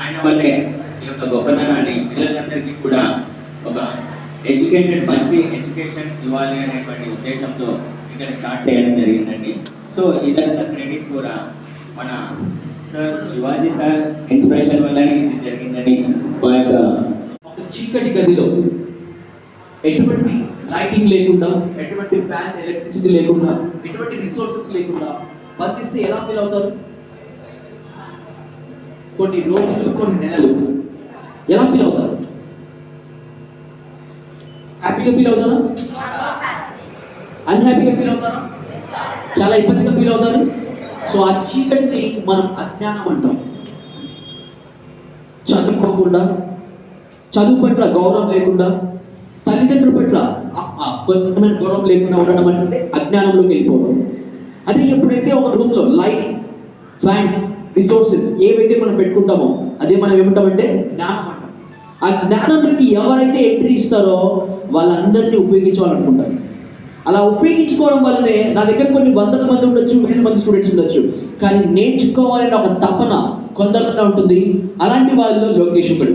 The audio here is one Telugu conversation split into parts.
ఆయన వల్లే ఈ యొక్క గొప్పతనాన్ని పిల్లలందరికీ కూడా ఒక ఎడ్యుకేటెడ్ మంచి ఎడ్యుకేషన్ ఇవ్వాలి అనేటువంటి ఉద్దేశంతో ఇక్కడ స్టార్ట్ చేయడం జరిగిందండి. సో ఇదంతా క్రెడిట్ కూడా మన సార్ శివాజీ సార్ ఇన్స్పిరేషన్ వల్లనే ఇది జరిగిందని మా యొక్క ఒక చీకటి గదిలో ఎటువంటి లైటింగ్ లేకుండా ఎటువంటి ఫ్యాన్ ఎలక్ట్రిసిటీ లేకుండా ఎటువంటి రిసోర్సెస్ లేకుండా బంధిస్తే ఎలా ఫీల్ అవుతారు? కొన్ని రోజులు కొన్ని నెలలు. ఎలా ఫీల్ అవుతారు? హ్యాపీగా ఫీల్ అవుతారా? అన్హ్యాపీగా ఫీల్ అవుతారా? చాలా ఇబ్బందిగా ఫీల్ అవుతారు. సో ఆ చీకటిని మనం అజ్ఞానం అంటాం. చదువుకోకుండా చదువు పట్ల గౌరవం లేకుండా తల్లిదండ్రుల పట్ల కొంతమైన గౌరవం లేకుండా ఉండడం అంటే అజ్ఞానంలోకి వెళ్ళిపోవడం. అదే ఎప్పుడైతే ఒక రూమ్లో లైటింగ్ ఫ్యాన్స్ రిసోర్సెస్ ఏవైతే మనం పెట్టుకుంటామో అదే మనం ఏమంటామంటే జ్ఞానం అంటాం. ఆ జ్ఞానంలోకి ఎవరైతే ఎంట్రీ ఇస్తారో వాళ్ళందరినీ ఉపయోగించాలనుకుంటారు. అలా ఉపయోగించుకోవడం వల్లనే నా దగ్గర కొన్ని వందల మంది ఉండొచ్చు వేల మంది స్టూడెంట్స్ ఉండొచ్చు. కానీ నేర్చుకోవాలనే ఒక తపన కొందరిలో ఉంటుంది. అలాంటి వాళ్ళలో లోకేష్ ఒకడు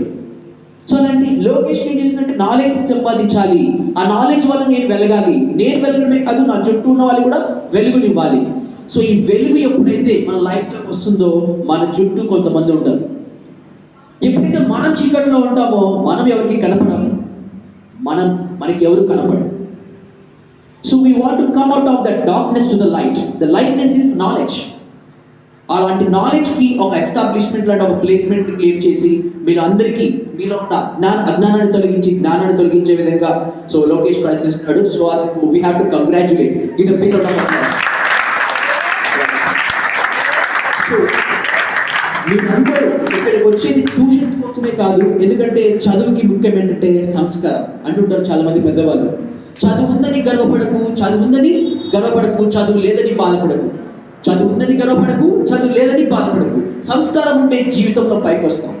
సో అలాంటి లోకేష్ ఏం చేసినట్టు నాలెడ్జ్ సంపాదించాలి. ఆ నాలెడ్జ్ వల్ల నేను వెలగాలి నేను వెలగడమే కాదు నా చుట్టూ ఉన్న వాళ్ళు కూడా వెలుగునివ్వాలి. సో ఈ వెలుగు ఎప్పుడైతే మన లైఫ్లోకి వస్తుందో మన చుట్టూ కొంతమంది ఉంటారు. ఎప్పుడైతే మనం చీకట్లో ఉంటామో మనం ఎవరికి కనపడం మనం మనకి ఎవరు కనపడం so we want to come out of the darkness to the light the lightness is knowledge అలాంటి నాలెడ్జ్కి ఒక ఎస్టాబ్లిష్మెంట్ లాంటి ఒక ప్లేస్మెంట్ క్రియేట్ చేసి మీరు అందరికీ మీలో ఉన్న జ్ఞాన అజ్ఞానాన్ని తొలగించి జ్ఞానాన్ని తొలగించే విధంగా సో లోకేష్ ప్రయత్నిస్తున్నాడు so we have to congratulate ఇది మీరందరూ ఇక్కడికి వచ్చేది ట్యూషన్స్ కోసమే కాదు ఎందుకంటే చదువుకి ముఖ్యం ఏంటంటే సంస్కారం అంటుంటారు చాలా మంది పెద్దవాళ్ళు. చదువు ఉందని గర్వపడకు చదువు ఉందని గర్వపడకు చదువు లేదని బాధపడకు. చదువు ఉందని గర్వపడకు చదువు లేదని బాధపడకు. సంస్కారం ఉంటే జీవితంలో పైకి వస్తాం.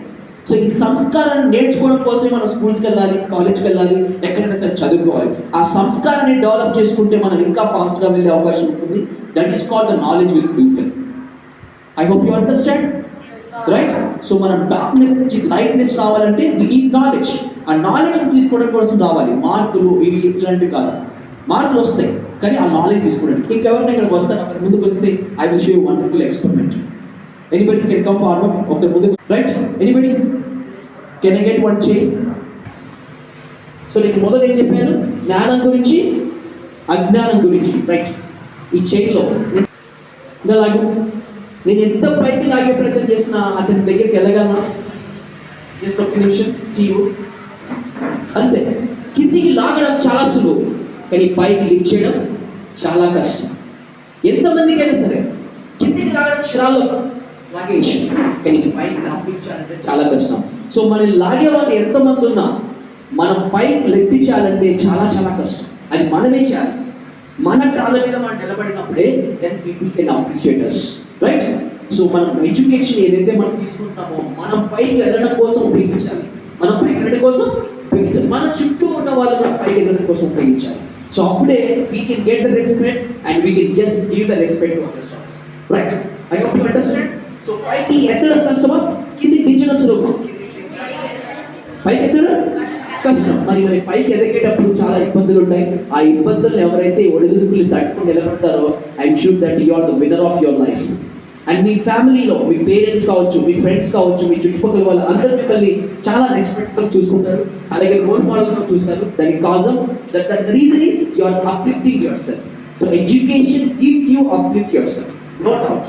సో ఈ సంస్కారాన్ని నేర్చుకోవడం కోసమే మనం స్కూల్స్కి వెళ్ళాలి కాలేజ్కి వెళ్ళాలి ఎక్కడైనా సరే చదువుకోవాలి. ఆ సంస్కారాన్ని డెవలప్ చేసుకుంటే మనం ఇంకా ఫాస్ట్గా వెళ్ళే అవకాశం ఉంటుంది. That is called the knowledge will fulfil I hope you understand right so మనం డార్క్నెస్ నుంచి లైట్నెస్ రావాలంటే వి నీడ్ నాలెడ్జ్ ఆ నాలెడ్జ్ తీసుకోవడం కోసం రావాలి. మార్కులు ఇవి ఇలాంటివి కాదు. మార్కులు వస్తాయి. కానీ ఆ నాలెడ్జ్ తీసుకోవడానికి. ఇంకెవరైనా ఇక్కడికి వస్తాను అక్కడ ముందుకు వస్తే I will show wonderful experiment anybody can come forward ఒక ముందు right anybody can I get one చే సో నేను మొదట ఏం చెప్పాను? జ్ఞానం గురించి అజ్ఞానం గురించి. రైట్ ఈ చైన్లో ఇంకా లాగు. నేను ఎంత పైకి లాగే ప్రయత్నం చేసినా అతని దగ్గరికి వెళ్ళగలనా? జస్ట్ ఒక్క నిమిషం తీయు అంతే. కిందికి లాగడం చాలా సులువు కానీ పైకి లిఫ్ట్ చేయడం చాలా కష్టం. ఎంతమందికైనా సరే కిందికి లాగడం క్షణాల్లో లాగేయచ్చు కానీ పైకి పంపించాలంటే చాలా కష్టం. సో మనల్ని లాగే వాళ్ళు ఎంతమంది ఉన్నా మనం పైకి లెక్కించాలంటే చాలా చాలా కష్టం. అది మనమే చేయాలి. మన కాళ్ళ మీద మనం నిలబడినప్పుడే then people can appreciate us right so మనం ఎడ్యుకేషన్ ఏదైతే మనం తీసుకుంటామో మనం పైకి వెళ్ళడం కోసం ఉపయోగించాలి. మనం పైకి వెళ్ళడం కోసం ఉపయోగించాలి. మన చుట్టూ ఉన్న వాళ్ళు మనం పైకి వెళ్ళడం కోసం ఉపయోగించాలి. సో అప్పుడే we can get the respect and we can just give the respect to others right I hope you understand so పైకి ఎత్తడం కష్టమా? కింది దించడం సులభం పైకి ఎత్తడం కష్టం. మరి మరి పైకి ఎదిగేటప్పుడు చాలా ఇబ్బందులు ఉంటాయి. ఆ ఇబ్బందులను ఎవరైతే ఒడిదుడుకులు తట్టుకుని నిలబడతారో I'm sure that you are the winner of your life and మీ ఫ్యామిలీలో మీ పేరెంట్స్ కావచ్చు మీ ఫ్రెండ్స్ కావచ్చు మీ చుట్టుపక్కల వాళ్ళు అందరూ మిమ్మల్ని చాలా రెస్పెక్ట్గా చూసుకుంటారు. అలాగే రోల్ మోడల్గా చూస్తారు. దానికి cause that that reason is you are uplifting your self so education gives you uplift your self no doubt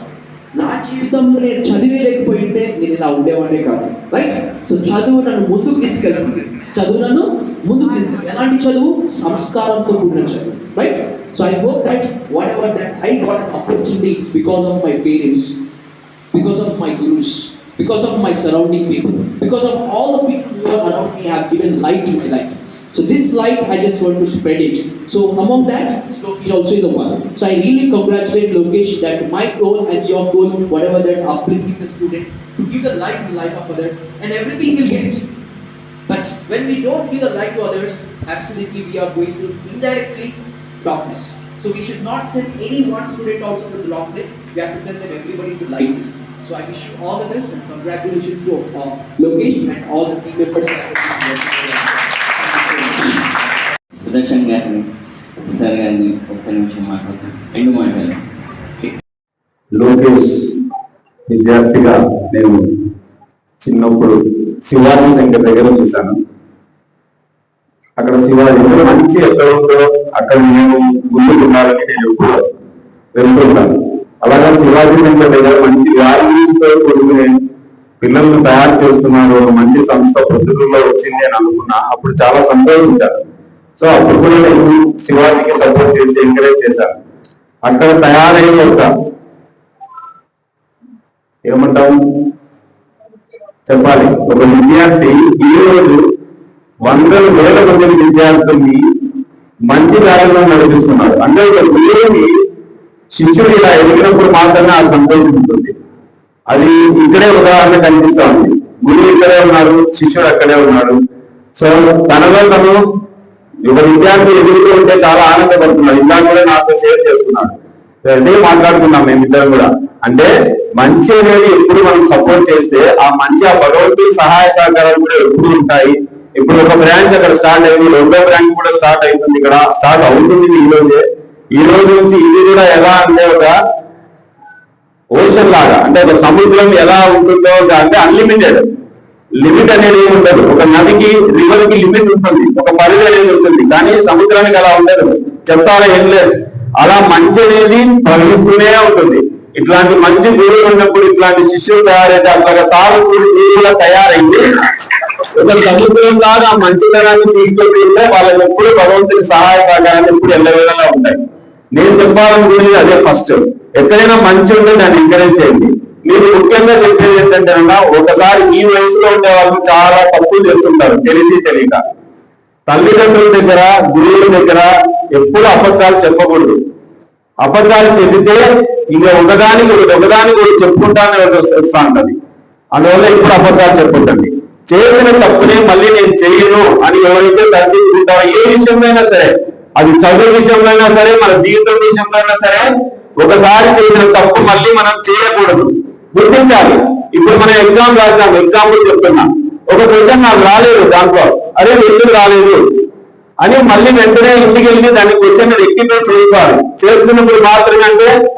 నా జీవితంలో నేను చదివే లేకపోయింటే నేను ఇలా ఉండేవాడే కాదు. రైట్ సో చదువు నన్ను ముందుకు తీసుకెళ్తుంది చదువు నన్ను ముందుకు తీసుకెళ్తుంది ఎలాంటి చదువు? సంస్కారంతో కూడిన చదువు. Right So I hope that whatever that I got opportunities opportunity is because of my parents, because of my gurus, because of my surrounding people, because of all the people who are around me have given light to my life. So this light, I just want to spread it. So among that, Lokesh also is a one. So I really congratulate Lokesh that my goal and your goal, whatever that uplifting the students, to give the light in the life of others, and everything will get. But when we don't give the light to others, absolutely we are going to indirectly darkness. So we should not send any one student also to the darkness. We have to send them everybody to lightness. So I wish you all the best and congratulations to uh, Lokesh and all the team members. Sudarshan గారిని సార్ గారిని ఒక్క నిమిషం మాట్లాడతాం రెండు మాటలు లోకేష్ విద్యార్థిగా నేను చిన్నప్పుడు శివాజీ శంకర్ దగ్గర చూశాను అక్కడ శివాజీ ఎక్కడ మంచి ఎక్కడ ఉందో అక్కడ నేను ముందు ఉండాలని నేను ఎప్పుడు వెళ్తుంటాను. అలాగే శివాజీ దగ్గర మంచి వాల్యూస్ కూడుకునే పిల్లల్ని తయారు చేస్తున్నారు. ఒక మంచి సంస్థ పొద్దుటూరులో వచ్చింది అని అనుకున్నా. అప్పుడు చాలా సంతోషించాను. సో అప్పుడు కూడా నేను శివాజీకి సపోర్ట్ చేసి ఎంకరేజ్ చేశాను. అక్కడ తయారైన ఒక ఏమంటాం చెప్పాలి? ఒక విద్యార్థి ఈ రోజు వందల వేల మంది విద్యార్థుల్ని మంచి దారిలో నడిపిస్తున్నారు అంటే ఒక గురువుని శిష్యుడు ఇలా ఎదిగినప్పుడు మాత్రమే ఆ సంతోషం ఉంటుంది. అది ఇక్కడే ఉదాహరణ కనిపిస్తా ఉంది. గురువు ఇక్కడే ఉన్నారు శిష్యుడు అక్కడే ఉన్నాడు. సో తనలో తను ఒక విద్యార్థి ఎదుగుతూ ఉంటే చాలా ఆనందపడుతున్నాడు. ఇలా కూడా నాతో షేర్ చేసుకున్నాడు అదే మాట్లాడుకున్నాం మేమిద్దరం కూడా. అంటే మంచి అనేది ఎప్పుడు మనం సపోర్ట్ చేస్తే ఆ మంచి ఆ భగవంతుడి సహాయ సహకారాలు కూడా ఎప్పుడు ఉంటాయి. ఇప్పుడు ఒక బ్రాంచ్ అక్కడ స్టార్ట్ అయింది రెండో బ్రాంచ్ కూడా స్టార్ట్ అవుతుంది ఇక్కడ స్టార్ట్ అవుతుంది ఈ రోజే. ఈ రోజు నుంచి ఇది కూడా ఎలా అంటే ఒక ఓషన్ లాగా అంటే ఒక సముద్రం ఎలా ఉంటుందో అంటే అన్లిమిటెడ్ లిమిట్ అనేది ఏమి ఉండదు. ఒక నదికి రివర్కి లిమిట్ ఉంటుంది. ఒక పరిధి అనేది ఉంటుంది. కానీ సముద్రానికి అలా ఉండదు. చెప్తారా ఏం లేదు. అలా మంచి అనేది ప్రవహిస్తూనే ఉంటుంది. ఇట్లాంటి మంచి గురువులు ఉన్నప్పుడు ఇట్లాంటి శిష్యులు తయారైతే అట్లాగా సాగు గురువులా తయారైంది. ఒక సముద్రం లాగా మంచితనాన్ని తీసుకొని ఉంటే వాళ్ళకి ఎప్పుడు భగవంతుని సహాయ సహకారాలు ఎప్పుడు ఎల్లవేళలా ఉంటాయి నేను చెప్పాలనుకునేది అదే ఫస్ట్ ఎక్కడైనా మంచి ఉంటే దాన్ని ఎంకరేజ్ చేయండి మీరు ముఖ్యంగా చెప్పేది ఏంటంటే ఒకసారి ఈ వయసులో ఉండే వాళ్ళు చాలా తప్పులు చేస్తుంటారు తెలిసి తెలియక తల్లిదండ్రుల దగ్గర గురువుల దగ్గర ఎప్పుడు అబద్ధాలు చెప్పకూడదు అబద్ధాలు చెబితే ఇంకా ఒకదానికి ఒకటి ఒకదానికి ఒకటి చెప్పుకుంటానే వస్తా ఉంటుంది అందువల్ల ఇప్పుడు అబద్ధాలు చెప్పుకుంటుంది చేసిన తప్పునే మళ్ళీ నేను చెయ్యను అని ఎవరైతే సరిదిద్దుకుంటారో ఏ విషయంలో సరే అది చదువు విషయంలో అయినా సరే మన జీవితం విషయంలో అయినా సరే ఒకసారి చేసిన తప్పు మళ్ళీ మనం చేయకూడదు. గుర్తించాలి. ఇప్పుడు మనం ఎగ్జామ్ రాసాం ఎగ్జాంపుల్ చెప్తున్నా. ఒక క్వశ్చన్ నాకు రాలేదు దాంట్లో. అరే ఎందుకు రాలేదు? అని మళ్ళీ వెంటనే ఇంటికి వెళ్ళి దాని క్వశ్చన్ రెక్టిఫై చేసుకోవాలి. చేసుకున్నప్పుడు మాత్రమే అంటే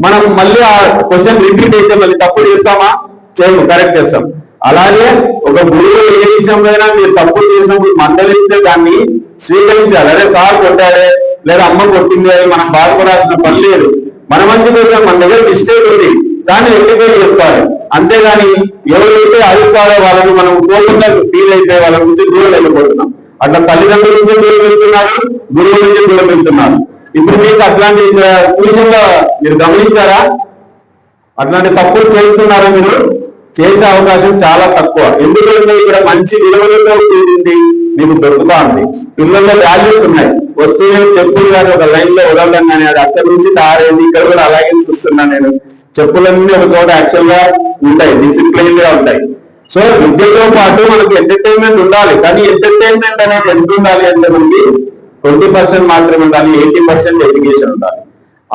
మనం మళ్ళీ ఆ క్వశ్చన్ రిపీట్ అయితే మళ్ళీ తప్పు చేస్తామా? చేయము కరెక్ట్ చేస్తాం. అలాగే ఒక గురువు ఏ విషయంలో మీరు తప్పు చేసినప్పుడు మందలిస్తే దాన్ని స్వీకరించాలి. అదే సార్ కొట్టాడే లేదా అమ్మ కొట్టింది అని మనం బాధపడాల్సిన పని లేదు. మన మంచి కోసం మన దగ్గర మిస్టేక్ ఉంది. దాన్ని రెక్టిఫై చేసుకోవాలి. అంతేగాని ఎవరైతే అరుస్తారో వాళ్ళని మనం కోపంగా ఫీల్ అయితే వాళ్ళ నుంచి దూరం వెళ్ళిపోతున్నాం. అట్లా తల్లిదండ్రుల నుంచి దూరం వెళ్తున్నారు గురువుల నుంచి దూరం వెళ్తున్నారు. ఇప్పుడు మీకు అట్లాంటి ట్యూషన్ మీరు గమనించారా? అట్లాంటి తప్పులు చేస్తున్నారా మీరు? చేసే అవకాశం చాలా తక్కువ. ఎందుకంటే ఇక్కడ మంచి విలువలతో కూడింది మీకు దొరుకుతా ఉంది. పిల్లల్లో వాల్యూస్ ఉన్నాయి. వస్తువులు చెప్పులు కానీ ఒక లైన్లో వదలడం కానీ అది అక్కడి నుంచి తయారైంది ఇక్కడ కూడా అలాగే చూస్తున్నాను నేను. చెప్పులన్నీ ఒక చోట యాక్చువల్గా ఉంటాయి డిసిప్లైన్గా ఉంటాయి. సో విద్యతో పాటు మనకు ఎంటర్టైన్మెంట్ ఉండాలి. కానీ ఎంటర్టైన్మెంట్ అనేది ఎంత ఉండాలి అంటే మనకి ట్వంటీ పర్సెంట్ మాత్రమే ఉండాలి ఎయిటీ పర్సెంట్ ఎడ్యుకేషన్ ఉండాలి.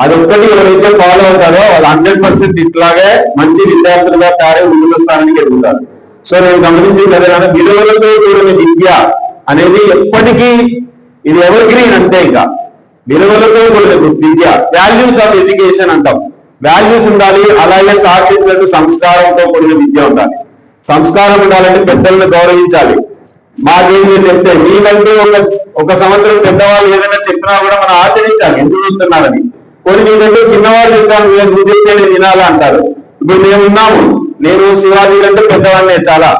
అదొక్కటి ఎవరైతే ఫాలో అవుతారో వాళ్ళు హండ్రెడ్ పర్సెంట్ ఇట్లాగే మంచి విద్యార్థులుగా తయారై ఉన్నత స్థానానికి ఎదుగుతారు. సో నేను గమనించింది అదే విలువలతో కూడిన విద్య అనేది ఎప్పటికీ ఇది ఎవర్ గ్రీన్ అంతే ఇంకా. విలువలతో కూడిన విద్య వాల్యూస్ ఆఫ్ ఎడ్యుకేషన్ అంటాం. వాల్యూస్ ఉండాలి అలాగే సాక్షితులకు సంస్కారంతో కూడిన విద్య ఉండాలి. సంస్కారం ఉండాలంటే పెద్దలను గౌరవించాలి. మాకేమి చెప్తే మీకంటూ ఒక ఒక సంవత్సరం పెద్దవాళ్ళు ఏదైనా చెప్పినా కూడా మనం ఆచరించాలి. ఎందుకు చెప్తున్నారని? కొన్ని మీకంటే చిన్నవాళ్ళు చెప్తాను "నేను నువ్వు నేను వినాలా అంటారు. ఇప్పుడు మేము ఉన్నాము. నేను శివాజీ కంటే పెద్దవాడినే చాలా.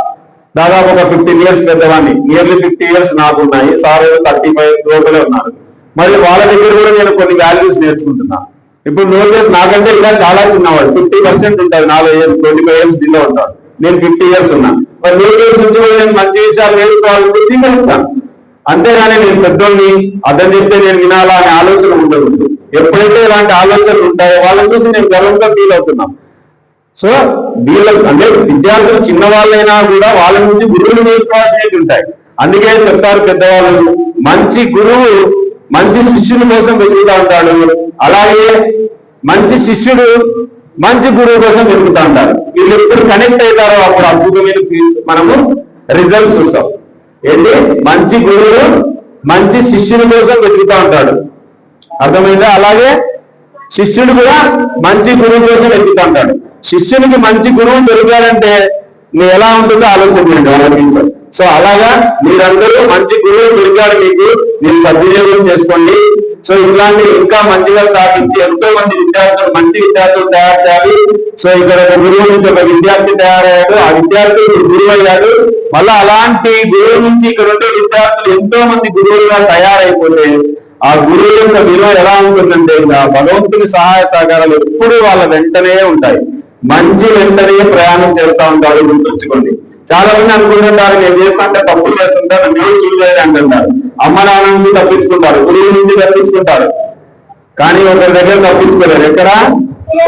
దాదాపు ఒక ఫిఫ్టీన్ ఇయర్స్ పెద్దవాడిని. నియర్లీ ఫిఫ్టీ ఇయర్స్ నాకు ఉన్నాయి సార్ థర్టీ ఫైవ్ లోపలే ఉన్నారు. మరి వాళ్ళ దగ్గర కూడా నేను కొన్ని వాల్యూస్ నేర్చుకుంటున్నా. ఇప్పుడు లోకేష్ నాకంటే ఇంకా చాలా చిన్నవాడు. ఫిఫ్టీ పర్సెంట్ ఉంటారు నాలుగు years twenty five years below ఉంటారు నేను ఫిఫ్టీ ఇయర్స్ ఉన్నా. మరి లోకేష్ నుంచి కూడా నేను మంచి విషయాలు నేర్చుకోవాలని స్వీకరిస్తాను. అంతేగాని నేను పెద్దోళ్ళని అర్థం చెప్తే నేను వినాలా అనే ఆలోచన ఉండదు. ఎప్పుడైతే ఇలాంటి ఆలోచనలు ఉంటాయో వాళ్ళని చూసి నేను గర్వంగా ఫీల్ అవుతున్నా సో వీళ్ళకి అంటే విద్యార్థులు చిన్నవాళ్ళైనా కూడా వాళ్ళ నుంచి గురువులు నేర్చుకోవాల్సినవి ఉంటాయి. అందుకే చెప్తారు పెద్దవాళ్ళు మంచి గురువు మంచి శిష్యుని కోసం వెతుకుతా ఉంటాడు. అలాగే మంచి శిష్యుడు మంచి గురువు కోసం వెతుకుతా ఉంటారు వీళ్ళు ఎప్పుడు కనెక్ట్ అవుతారో అప్పుడు అద్భుతమైన మనము రిజల్ట్స్ చూస్తాం. ఏంటి? మంచి గురువు మంచి శిష్యుని కోసం వెతుకుతా ఉంటాడు. అర్థమైందా? అలాగే శిష్యుడు కూడా మంచి గురువు కోసం వెతుకుతా శిష్యునికి మంచి గురువు దొరికాడంటే నీ ఎలా ఉంటుందో ఆలోచించండి. ఆలోచించాలి సో అలాగా మీరందరూ మంచి గురువు దొరికాడు మీకు మీరు సద్వినియోగం చేసుకోండి. సో ఇట్లాంటి ఇంకా మంచిగా స్థాపించి ఎంతో మంది విద్యార్థులు మంచి విద్యార్థులు తయారు చేయాలి సో ఇక్కడ ఒక గురువు నుంచి ఒక విద్యార్థి తయారయ్యాడు. ఆ విద్యార్థి గురువు అయ్యాడు. మళ్ళీ అలాంటి గురువు నుంచి ఇక్కడ ఉండే విద్యార్థులు ఎంతో మంది గురువులుగా తయారైపోతే ఆ గురువు యొక్క విలువ ఎలా ఉంటుందంటే ఇంకా భగవంతుని సహాయ సహకారాలు ఎప్పుడూ వాళ్ళ వెంటనే ఉంటాయి. మంచి వెంటనే ప్రయాణం చేస్తా ఉంటారు గుర్తుంచుకోండి. చాలా మంది అనుకుంటుంటారు నేను చేస్తాంటే తప్పులు చేస్తుంటారు మీరు చూడలేదు అంటుంటారు. అమ్మ నాన్న నుంచి తప్పించుకుంటారు గురువు నుంచి తప్పించుకుంటారు. కానీ ఒకరి దగ్గర తప్పించుకోలేరు. ఎక్కడ?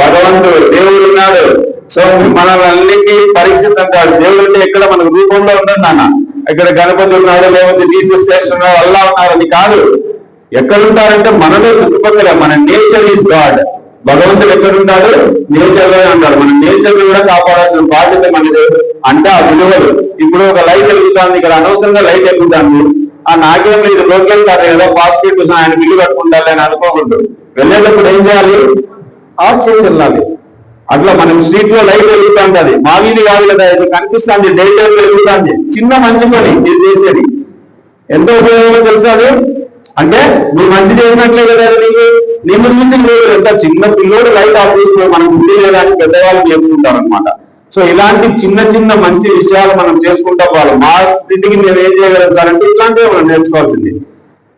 భగవంతుడు దేవుడు ఉన్నాడు. సో మనల్ని పరీక్షిస్తుంటాడు. దేవుడు అంటే ఎక్కడ మనకు రూపంలో ఉండదు నాన్న. ఇక్కడ గణపతి ఉన్నాడు లేకపోతే జీసస్ క్రైస్ట్ ఉన్నాడు అల్లా ఉన్నాడు అది కాదు. ఎక్కడుంటారంటే మనలో చుట్టుపక్కల మన నేచర్ ఈస్ గాడ్ భగవంతుడు ఎక్కడుంటాడు? నేచర్లోనే ఉంటాడు. మన నేచర్ని కూడా కాపాడాల్సిన బాధ్యత మనది. అంటే ఆ విలువలు. ఇప్పుడు ఒక లైట్ వెలుగుతుంది. ఇక్కడ అనవసరంగా లైట్ వెలుగుతుంది ఆ నాకేం లేదు. లోకేష్ సార్ ఏదో పాజిటివ్ కోసం ఆయన బిల్లు కట్టుకుంటారు అని అనుకోకూడదు. వెళ్ళేటప్పుడు ఏం చేయాలి? ఆఫ్ చేసి వెళ్ళాలి. అట్లా మనం స్ట్రీట్లో లైట్ వెలుగుతుంటది. మా కాదు కదా ఇది కనిపిస్తుంది. డే వెలుగుతుంది. చిన్న మంచి పని. మీరు చేసేది. ఎంత ఉపయోగం తెలుసా అది? అంటే నువ్వు మంచి చేసినట్లే కదా నీకు? నీ ముందు నువ్వు ఎంత చిన్న పిల్లోడు లైట్ ఆఫ్ చేస్తున్నావు మనం బుద్ధి లేదా అని పెద్దవాళ్ళు నేర్చుకుంటారు అనమాట సో ఇలాంటి చిన్న చిన్న మంచి విషయాలు మనం చేసుకుంటా పోవాలి. మా స్థితికి మేము ఏం చేయగలం సార్ అంటే ఇట్లాంటివి మనం నేర్చుకోవాల్సింది.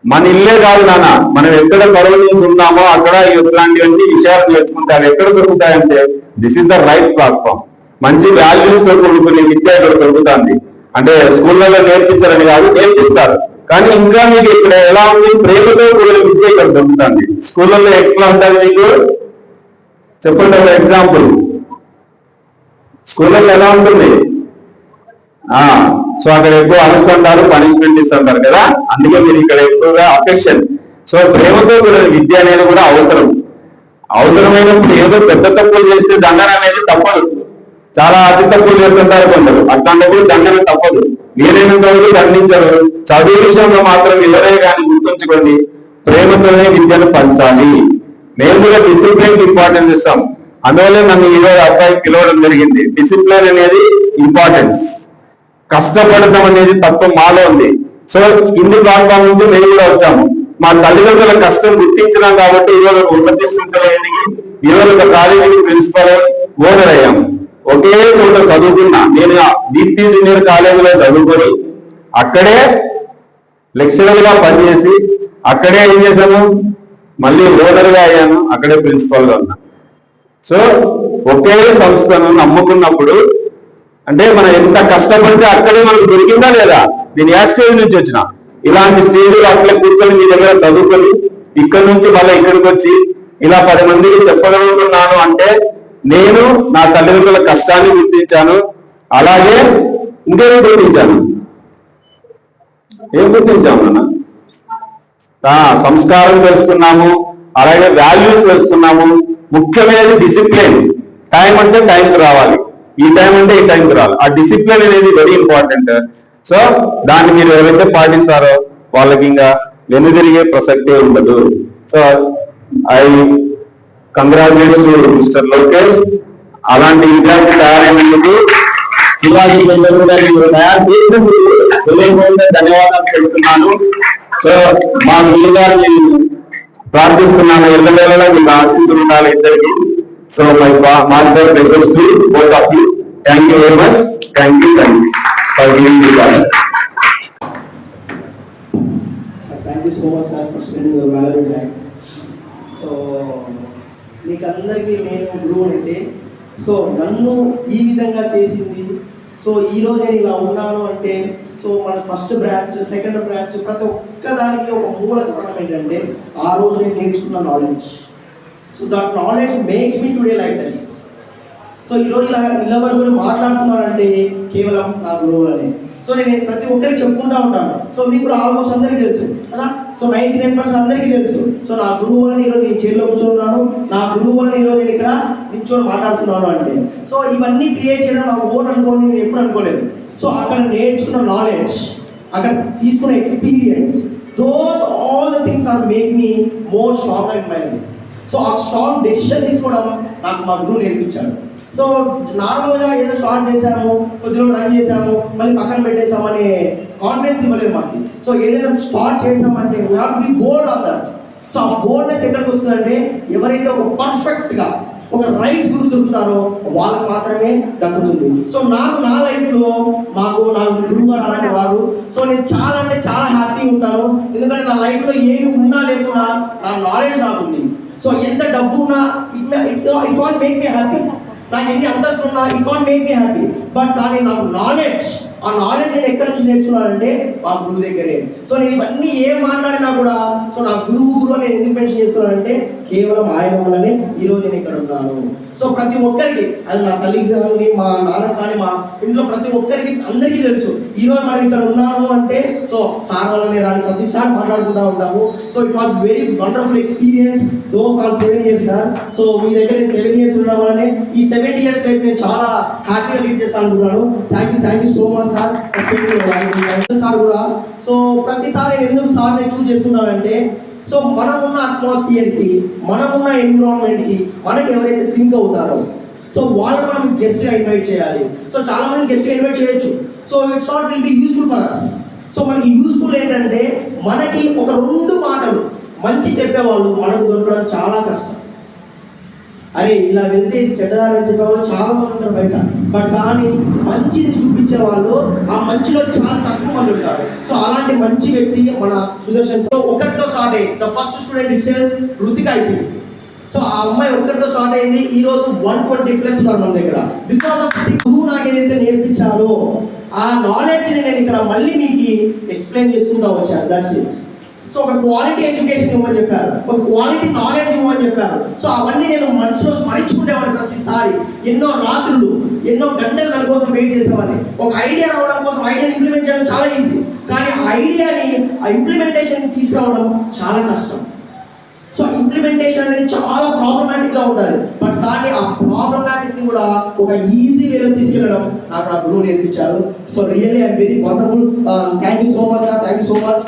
మన ఇల్లే కాదు నాన్న మనం ఎక్కడ సరౌండింగ్స్ ఉన్నామో అక్కడ ఇట్లాంటివన్నీ విషయాలు నేర్చుకుంటారు ఎక్కడ దొరుకుతాయంటే this is the right platform మంచి వాల్యూస్తో కూడుకునే విద్య ఇక్కడ దొరుకుతుంది. అంటే స్కూళ్ళలో నేర్పించారని కాదు నేర్పిస్తారు. కానీ ఇంకా మీకు ఇక్కడ ఎలా ఉంది? ప్రేమతో కూడిన విద్య ఇక్కడ దొరుకుతుంది. స్కూళ్ళల్లో ఎట్లా ఉంటుంది మీకు? చెప్పండి ఒక ఎగ్జాంపుల్ స్కూళ్ళలో ఎలా ఉంటుంది? ఆ సో అక్కడ ఎక్కువ అరుస్తుంటారు పనిష్మెంట్ ఇస్తుంటారు కదా? అందుకే మీరు ఇక్కడ ఎక్కువగా అఫెక్షన్ సో ప్రేమతో కూడిన విద్య అనేది కూడా అవసరం. అవసరమైనప్పుడు ఏదో పెద్ద తప్పులు చేస్తే దండన అనేది తప్పదు. చాలా అతి తప్పులు చేస్తుంటారు కొందరు. అట్లాంటప్పుడు దండన తప్పదు. వీలైనంత వరకు చదువు విషయంలో మాత్రం ఇల్లరే కానీ గుర్తుంచుకోండి. ప్రేమతోనే విద్యను పంచాలి. మేము కూడా డిసిప్లిన్ ఇంపార్టెన్స్ ఇస్తాం అందువల్ల నన్ను ఈరోజు అబ్బాయి పిలవడం జరిగింది. డిసిప్లిన్ అనేది ఇంపార్టెన్స్ కష్టపడటం అనేది తత్వం మాలో ఉంది. సో కింది ప్లాట్ఫామ్ నుంచి మేము కూడా వచ్చాము. మా తల్లిదండ్రుల కష్టం గుర్తించినాం కాబట్టి ఈరోజు ఒక ఉన్నతి శృంఖల ఎదిగి ఈరోజు ఒక కాలేజీకి ప్రిన్సిపల్ ఓనర్ అయ్యాము. ఒకే చోట చదువుకున్నా. నేను దీప్తి జూనియర్ కాలేజీలో చదువుకొని అక్కడే లెక్చరర్గా పనిచేసి అక్కడే ఏం చేశాను? మళ్ళీ ఓనర్గా అయ్యాను. అక్కడే ప్రిన్సిపల్గా ఉన్నా. సో ఒకే సంస్థను నమ్ముకున్నప్పుడు అంటే మనం ఎంత కష్టపడితే అక్కడే మనకు దొరికిందా లేదా? నేను ఏ స్టేజ్ నుంచి వచ్చిన. ఇలాంటి స్టేజ్లు అట్లా కూర్చొని మీ దగ్గర చదువుకొని ఇక్కడ నుంచి మళ్ళీ ఇక్కడికి వచ్చి ఇలా పది మందికి చెప్పగలుగుతున్నాను అంటే నేను నా తల్లిదండ్రుల కష్టాన్ని గుర్తించాను. అలాగే ఇంకేం గుర్తించాను. ఏం గుర్తించాము నాన్న? సంస్కారం తెలుసుకున్నాము. అలాగే వాల్యూస్ తెలుసుకున్నాము. ముఖ్యమైనది డిసిప్లిన్ టైం అంటే టైంకి రావాలి. ఈ టైం అంటే ఈ టైంకి రావాలి. ఆ డిసిప్లిన్ అనేది వెరీ ఇంపార్టెంట్ సో దాన్ని మీరు ఎవరైతే పాటిస్తారో వాళ్ళకి ఇంకా వెనుదిరిగే ప్రసక్తే ఉండదు. So I congratulation mister Lokesh అలాంటి విద్యార్థి తయారైనందుకు శివాజీ చంద్రబాబు గారు మీరు తయారు చేసినందుకు ధన్యవాదాలు చెబుతున్నాను. సో మా గురువు గారు నేను ప్రార్థిస్తున్నాను ఎల్లవేళలో మీకు ఆశీస్సులు ఉండాలి ఇద్దరికి. So my master message to both of you. Thank you very much thank you thank you for giving the class thank you so much, sir, for spending your valuable time. So మీకు అందరికీ నేను గురువునైతే. సో నన్ను ఈ విధంగా చేసింది. సో ఈ రోజు నేను ఇలా ఉన్నాను అంటే సో మన ఫస్ట్ బ్రాంచ్ సెకండ్ బ్రాంచ్ ప్రతి ఒక్క దానికి ఒక మూల కారణం ఏంటంటే ఆ రోజు నేను నేర్చుకున్న knowledge so that knowledge makes me today like that so ఈరోజు ఇలా నిలబడుకుని మాట్లాడుతున్నానంటే కేవలం నా గురువు అని సో నేను ప్రతి ఒక్కరికి చెప్పుకుంటా ఉంటాను. సో మీకు కూడా ఆల్మోస్ట్ అందరికీ తెలుసు కదా సో నైంటీ నైన్ పర్సెంట్ అందరికీ తెలుసు. సో నా గురువు అని ఈరోజు నేను చైర్లో కూర్చున్నాను. నా గురువు అని ఈరోజు నేను ఇక్కడ నిల్చొని మాట్లాడుతున్నాను అంటే. సో ఇవన్నీ క్రియేట్ చేయడం నా ఓన్ అనుకోని నేను ఎప్పుడు అనుకోలేదు. సో అక్కడ నేర్చుకున్న నాలెడ్జ్ అక్కడ తీసుకున్న experience those all the things are make me more strong in my life so ఆ స్ట్రాంగ్ డెసిషన్ తీసుకోవడం నాకు మా గురువు నేర్పించాడు. సో నార్మల్గా ఏదో స్టార్ట్ చేశాము కొద్దిగా రన్ చేశాము మళ్ళీ పక్కన పెట్టేసాము అనే కాన్ఫిడెన్స్ ఇవ్వలేదు మాకు. సో ఏదైనా స్టార్ట్ చేసామంటే we have be bold on that so ఆ బోల్డ్నెస్ ఎక్కడికి వస్తుందంటే ఎవరైతే ఒక పర్ఫెక్ట్గా ఒక రైట్ గురు దొరుకుతారో వాళ్ళకి మాత్రమే దక్కుతుంది. సో నాకు నా లైఫ్లో మాకు నాకు గురువు గారు అలాంటి వారు. సో నేను చాలా అంటే చాలా హ్యాపీగా ఉంటాను. ఎందుకంటే నా లైఫ్లో ఏమి ఉన్నా లేకున్నా నా నాలెడ్జ్ నాకు ఉంది సో ఎంత డబ్బు ఉన్నా it it it want make me happy నాకు ఎన్ని అంతస్తులు ఉన్నా ఈ can make me happy but కానీ నాకు నాలెడ్జ్ ఆ నాలెడ్జ్ నేను ఎక్కడి నుంచి నేర్చుకున్నానంటే మా గురువు దగ్గరే. సో నేను ఇవన్నీ ఏం మాట్లాడినా కూడా సో నా గురువు గురువు నేను ఎందుకు మెన్షన్ చేస్తున్నానంటే కేవలం ఆయన వల్లనే ఈరోజు నేను ఇక్కడ ఉన్నాను. సో ప్రతి ఒక్కరికి అది నా తల్లి కానీ మా నాన్న కానీ మా ఇంట్లో ప్రతి ఒక్కరికి అందరికీ తెలుసు. ఈరోజు మనం ఇక్కడ ఉన్నాము అంటే సో సార్ వాళ్ళని రాని ప్రతిసారి మాట్లాడుకుంటూ ఉంటాము. So it was very wonderful experience those all seven years sir so మీ దగ్గర సెవెన్ ఇయర్స్ ఉండడం వల్లనే ఈ సెవెన్ ఇయర్స్ లైఫ్ నేను చాలా హ్యాపీగా లీడ్ చేస్తాను అనుకున్నాను. Thank you thank you so much sir sir కూడా. సో ప్రతిసారి నేను ఎందుకు సార్ నేను చూస్ చేసుకున్నానంటే సో మనమున్న అట్మాస్ఫియర్కి మనం ఉన్న ఎన్విరాన్మెంట్కి మనకి ఎవరైతే సింక్ అవుతారో సో వాళ్ళు మనం గెస్ట్గా ఇన్వైట్ చేయాలి. సో చాలా మంది గెస్ట్గా ఇన్వైట్ చేయొచ్చు. So it's not will be useful for us so మనకి యూస్ఫుల్ ఏంటంటే మనకి ఒక రెండు మాటలు మంచి చెప్పేవాళ్ళు మనకు దొరకడం చాలా కష్టం. అరే ఇలా వెళ్తే ఇది చెప్పే చెప్పేవాళ్ళు చాలా మంది ఉంటారు బయట. బట్ కానీ మంచిని చూపించే వాళ్ళు ఆ మంచిలో చాలా తక్కువ మంది ఉంటారు. సో అలాంటి మంచి వ్యక్తి మన సుదర్శన్ సో ఒకరితో స్టార్ట్ అయ్యింది the first student it self Ruthika అయిపోయింది సో ఆ అమ్మాయి ఒక్కరితో స్టార్ట్ అయింది ఈ రోజు వన్ ట్వంటీ ప్లస్ ఉన్నారు మన దగ్గర. బికాస్ ఆఫ్ ది గురువు నాకు ఏదైతే నేర్పించాలో ఆ నాలెడ్జ్ని నేను ఇక్కడ మళ్ళీ మీకు ఎక్స్ప్లెయిన్ చేసుకుంటా వచ్చాను. దట్స్ ఇట్ సో ఒక క్వాలిటీ ఎడ్యుకేషన్ ఇవ్వమని చెప్పారు. ఒక క్వాలిటీ నాలెడ్జ్ ఇవ్వమని చెప్పారు. సో అవన్నీ నేను మనసులో స్మరించుకుంటేవాడిని ప్రతిసారి. ఎన్నో రాత్రులు ఎన్నో గంటలు దాని కోసం వెయిట్ చేసేవాడిని. ఒక ఐడియా రావడం కోసం ఐడియాని ఇంప్లిమెంట్ చేయడం చాలా ఈజీ కానీ ఆ ఐడియాని ఆ ఇంప్లిమెంటేషన్ తీసుకురావడం చాలా కష్టం. సో ఇంప్లిమెంటేషన్ అనేది చాలా ప్రాబ్లమాటిక్గా ఉంటుంది బట్ కానీ ఆ ప్రాబ్లమాటిక్ని కూడా ఒక ఈజీ వేలో తీసుకెళ్ళడం నాకు నా గురువు నేర్పించారు. So really I'm very wonderful thank you so much sir thank you so much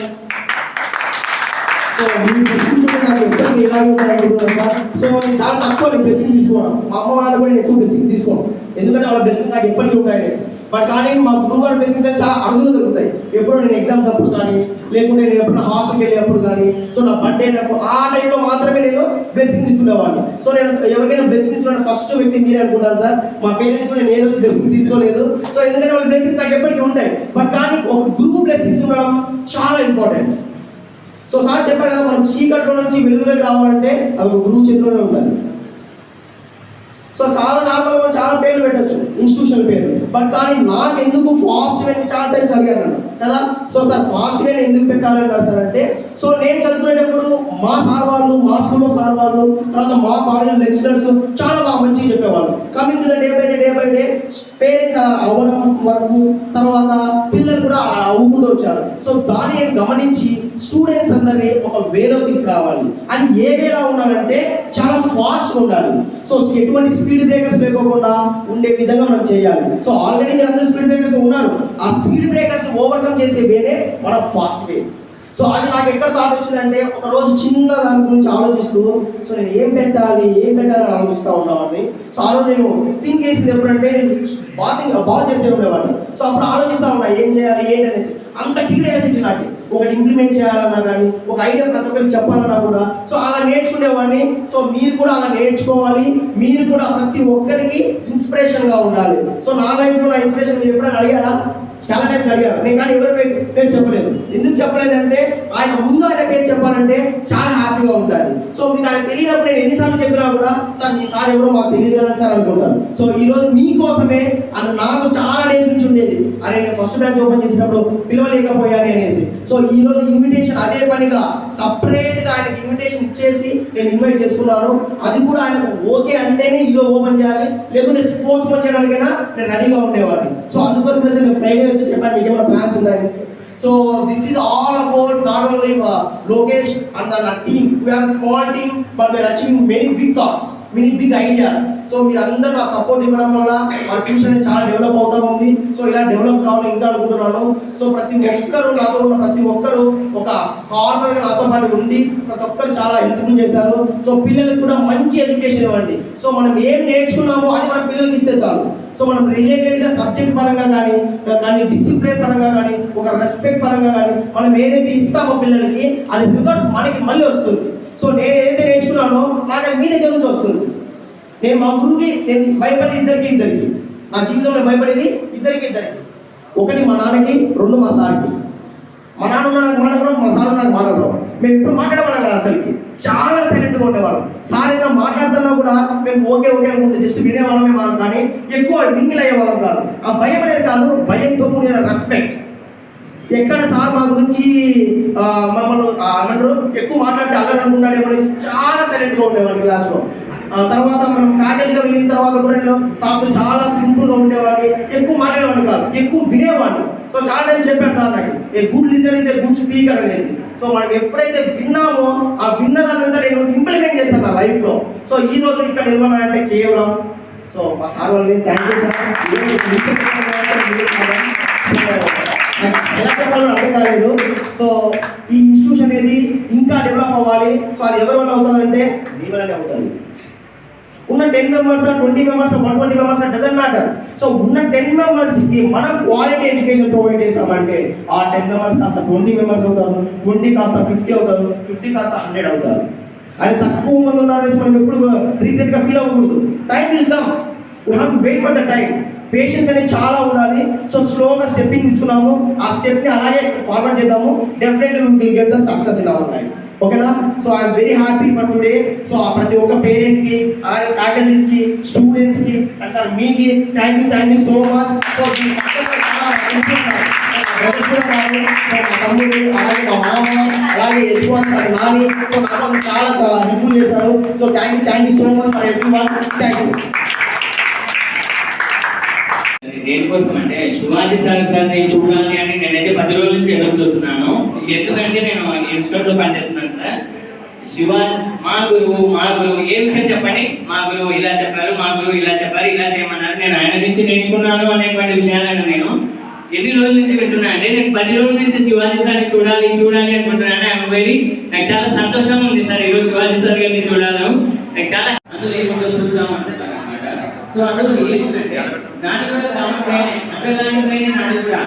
me blessings నాకు ఎప్పుడు ఇలాగే ఉంటాయి సార్. సో నేను చాలా తక్కువ నేను బ్లెస్సింగ్ తీసుకోవడం మా అమ్మ వాళ్ళు కూడా నేను ఎక్కువ బ్లెస్సింగ్ తీసుకోవడం ఎందుకంటే వాళ్ళ బ్లెస్సింగ్స్ నాకు ఎప్పటికీ ఉంటాయి బట్ కానీ మా గురువు గారి బ్లెస్సింగ్స్ చాలా అరుదుగా దొరుకుతాయి. ఎప్పుడో నేను ఎగ్జామ్స్ అప్పుడు కానీ లేకుంటే నేను ఎప్పుడైనా హాస్టల్కి వెళ్ళేటప్పుడు కానీ సో నా బర్త్డే అయినప్పుడు ఆ టైంలో మాత్రమే నేను బ్లెస్సింగ్ తీసుకునేవాడిని. సో నేను ఎవరికైనా బ్లెస్సింగ్ తీసుకున్న ఫస్ట్ వ్యక్తి మీరే అనుకుంటాను సార్. మా పేరెంట్స్ కూడా నేను బ్లెస్సింగ్ తీసుకోలేదు. సో ఎందుకంటే వాళ్ళ బ్లెస్సింగ్స్ నాకు ఎప్పటికీ ఉంటాయి. బట్ కానీ ఒక గురువు బ్లెస్సింగ్స్ ఉండడం చాలా ఇంపార్టెంట్ సో సార్ చెప్పారు కదా మనం చీకట్లో నుంచి వెలుగులోకి రావాలంటే అది ఒక గురువు చేతిలోనే ఉంటుంది సో చాలా నార్మల్గా చాలా పేర్లు పెట్టచ్చు ఇన్స్టిట్యూషన్ పేర్లు. బట్ కానీ నాకు ఎందుకు ఫాస్ట్ వే చాలా టైమ్స్ అడిగారు కదా? సో సార్ ఫాస్ట్ వే ఎందుకు పెట్టాలని సార్ అంటే సో నేను చదువుకునేటప్పుడు మా సార్ వాళ్ళు మా స్కూల్లో సార్ వాళ్ళు తర్వాత మా కాలేజ్ లెక్చరర్స్ చాలా బాగా మంచిగా చెప్పేవాళ్ళు. Coming the day by day day by day parents అవ్వడం వరకు తర్వాత పిల్లలు కూడా అవ్వకుండా వచ్చారు. సో దాన్ని నేను గమనించి స్టూడెంట్స్ అందరినీ ఒక వేలో తీసుకురావాలి. అది ఏ వేలా ఉండాలంటే చాలా ఫాస్ట్గా ఉండాలి. సో ఎటువంటి స్పీడ్ బ్రేకర్స్ లేకోకుండా ఉండే విధంగా మనం చేయాలి. సో ఆల్రెడీ అందరూ స్పీడ్ బ్రేకర్స్ ఉన్నారు. ఆ స్పీడ్ బ్రేకర్స్ ఓవర్కమ్ చేసే వేరే మన ఫాస్ట్ వే సో అది నాకు ఎక్కడ థాట్ వచ్చిందంటే ఒక రోజు చిన్న దాని గురించి ఆలోచిస్తూ సో నేను ఏం పెట్టాలి ఏం పెట్టాలి అని ఆలోచిస్తూ ఉండేవాడిని. సో ఆ రోజు నేను థింక్ చేసింది ఎప్పుడంటే నేను బాతింగ్ బాగా చేసే ఉండేవాడిని. సో అప్పుడు ఆలోచిస్తూ ఉన్నా ఏం చేయాలి ఏంటనేసి అంత క్యూరియాసిటీ నాకు ఒకటి ఇంప్లిమెంట్ చేయాలన్నా కానీ ఒక ఐడియా ప్రతి ఒక్కరికి చెప్పాలన్నా కూడా. సో అలా నేర్చుకునేవాడిని. సో మీరు కూడా అలా నేర్చుకోవాలి. మీరు కూడా ప్రతి ఒక్కరికి ఇన్స్పిరేషన్గా ఉండాలి. సో నా లైఫ్లో నా ఇన్స్పిరేషన్ మీరు ఎప్పుడైనా అడిగారా? చాలా టైమ్స్ అడిగారు. నేను కానీ ఎవరి పేరు పేరు చెప్పలేదు. ఎందుకు చెప్పలేదంటే ఆయన ముందు ఆయన పేరు చెప్పాలంటే చాలా హ్యాపీగా ఉంటుంది సో మీకు ఆయన తెలియనప్పుడు నేను ఎన్నిసార్లు చెప్పినా కూడా సార్ మీ సార్ ఎవరో మాకు తెలియదు కదా సార్ అనుకుంటారు. సో ఈ రోజు మీకోసమే ఆయన నాకు చాలా డేస్ నుంచి ఉండేది. అరే నేను ఫస్ట్ బ్యాచ్ ఓపెన్ చేసినప్పుడు పిలవలేకపోయాను అనేసి. సో ఈ రోజు ఇన్విటేషన్ అదే పనిగా సపరేట్గా ఆయనకి ఇన్విటేషన్ ఇచ్చేసి నేను ఇన్వైట్ చేసుకున్నాను. అది కూడా ఆయనకు ఓకే అంటేనే ఈలో ఓపెన్ చేయాలి. లేకుంటే పోస్ట్ పోన్ చేయడానికైనా నేను రెడీగా ఉండేవాడిని. సో అందుకోసమే ఫ్రైడే వచ్చి చెప్పాను మీకు ఏమైనా plans ఉన్నాయనేసి so this is all about not only Lokesh and నా team we are small team but we are achieving many big thoughts me big ideas so మీరు అందరూ నా సపోర్ట్ ఇవ్వడం వల్ల మా ట్యూషన్ అనేది చాలా డెవలప్ అవుతా ఉంది. సో ఇలా డెవలప్ కావాలి ఇంకా అనుకుంటున్నాను. సో ప్రతి ఒక్కరు నాతో ఉన్న ప్రతి ఒక్కరు ఒక కార్నర్ నాతో పాటు ఉండి ప్రతి ఒక్కరు చాలా ఇంప్రూవ్ చేశారు. సో పిల్లలకు కూడా మంచి ఎడ్యుకేషన్ ఇవ్వండి. సో మనం ఏం నేర్చుకున్నామో అది మన పిల్లలకి ఇస్తే చాలు సో మనం రిలేటెడ్గా సబ్జెక్ట్ పరంగా కానీ కానీ డిసిప్లిన్ పరంగా కానీ ఒక రెస్పెక్ట్ పరంగా కానీ మనం ఏదైతే ఇస్తామో పిల్లలకి అది రివర్స్ మనకి మళ్ళీ వస్తుంది. సో నేను ఏదైతే నేర్చుకున్నానో నాకు అది మీ దగ్గర నుంచి వస్తుంది. నేను మా గురువుకి నేను భయపడేది ఇద్దరికి ఇద్దరికి. నా జీవితంలో భయపడేది ఇద్దరికి ఇద్దరికి. ఒకటి మా నాన్నకి రెండు మా సార్కి. మా నాన్న నాకు మాట్లాడడం మా సార్ నాకు మాట్లాడడం. మేము ఎప్పుడు మాట్లాడేవాళ్ళం కదా అసలుకి. చాలా సైలెంట్గా ఉండేవాళ్ళం. సార్ ఏదైనా మాట్లాడుతున్నా కూడా మేము ఓకే ఓకే అనుకుంటే జస్ట్ వినేవాళ్ళమే మనం కానీ ఎక్కువ మింగిల్ అయ్యేవాళ్ళం కాదు. ఆ భయపడేది కాదు భయంతో కూడిన రెస్పెక్ట్ ఎక్కడ సార్ మా గురించి మమ్మల్ని ఆ, ఎక్కువ మాట్లాడితే అల్లరి అనుకుంటాడేమో అనేసి చాలా సైలెంట్గా ఉండేవాడిని క్లాస్లో తర్వాత మనం ఫ్యాకల్టీగా వెళ్ళిన తర్వాత కూడా నేను సార్తో చాలా సింపుల్గా ఉండేవాడిని. ఎక్కువ మాట్లాడేవాడిని కాదు ఎక్కువ వినేవాడిని. సో చాలా టైం చెప్పాడు సార్ నాకు a good listener is a good speaker అనేసి. సో మనం ఎప్పుడైతే విన్నామో ఆ విన్నదానంతా నేను ఇంప్లిమెంట్ చేస్తాను నా లైఫ్లో సో ఈ రోజు ఇక్కడ నిలబడాలంటే కేవలం సో మా సార్ వాళ్ళని థ్యాంక్ యూ సార్ ఎలా చెప్పాలో అర్థం కాలేదు సో ఈ ఇన్స్టిట్యూషన్ అనేది ఇంకా డెవలప్ అవ్వాలి. సో అది ఎవరి వల్ల అవుతుందంటే మీ వల్లనే అవుతుంది. ఉన్న ten members twenty members one twenty members dozen matter so ఉన్న టెన్ మెంబర్స్కి మనం క్వాలిటీ ఎడ్యుకేషన్ ప్రొవైడ్ చేసామంటే ఆ టెన్ మెంబర్స్ కాస్త ట్వంటీ మెంబర్స్ అవుతారు ట్వంటీ కాస్త ఫిఫ్టీ అవుతారు ఫిఫ్టీ కాస్త హండ్రెడ్ అవుతారు. అది తక్కువ మంది ఉన్నారు మనం ఎప్పుడు రీగ్రెట్గా ఫీల్ అవ్వకూడదు. Time will come you have to wait for the time patience అనేది చాలా ఉండాలి. సో స్లోగా స్టెప్పింగ్ తీసుకున్నాము. ఆ స్టెప్ని అలాగే ఫార్వర్డ్ చేద్దాము. Definitely will get the success ఇలా ఉంటాయి ఓకేనా so I'm very happy for today so ప్రతి ఒక్క పేరెంట్కి అలాగే ఫ్యాకల్టీస్కి స్టూడెంట్స్కి కి అండ్ సార్ మీకి thank you thank you so much so మీ మా తమ్ముడు అలాగే మా మామ అలాగే యశ్వంత్ అండ్ నాని. సో నా కోసం చాలా హెల్ప్ఫుల్ చేశారు. So thank you thank you so much for every one thank you దేనికోసం అంటే శివాజీ సార్ చూడాలి అని నేనైతే పది రోజుల నుంచి ఎదురు చూస్తున్నాను. ఎందుకంటే నేను ఇన్స్టిట్యూట్లో పనిచేస్తున్నాను సార్. శివ మా గురువు మా గురువు ఏ విషయం చెప్పండి? మా గురువు ఇలా చెప్పారు మా గురువు ఇలా చెప్పారు ఇలా చేయమన్నారు. నేను ఆయన నుంచి నేర్చుకున్నాను అనేటువంటి విషయాలను నేను ఎన్ని రోజుల నుంచి వింటున్నా అంటే నేను పది రోజుల నుంచి శివాజీ సార్ని చూడాలి చూడాలి అనుకుంటున్నాను. ఆయన పోయి నాకు చాలా సంతోషంగా ఉంది సార్. ఈరోజు శివాజీ సార్ గారిని చూడాలను. నాకు చాలా అందులో ఏముందో చూద్దాం అంటున్నారు అనమాట సో అందులో ఏముందంటే నాది కూడా కామన్ ట్రైన్ అంతలాంటి ట్రైన్ నాది కూడా.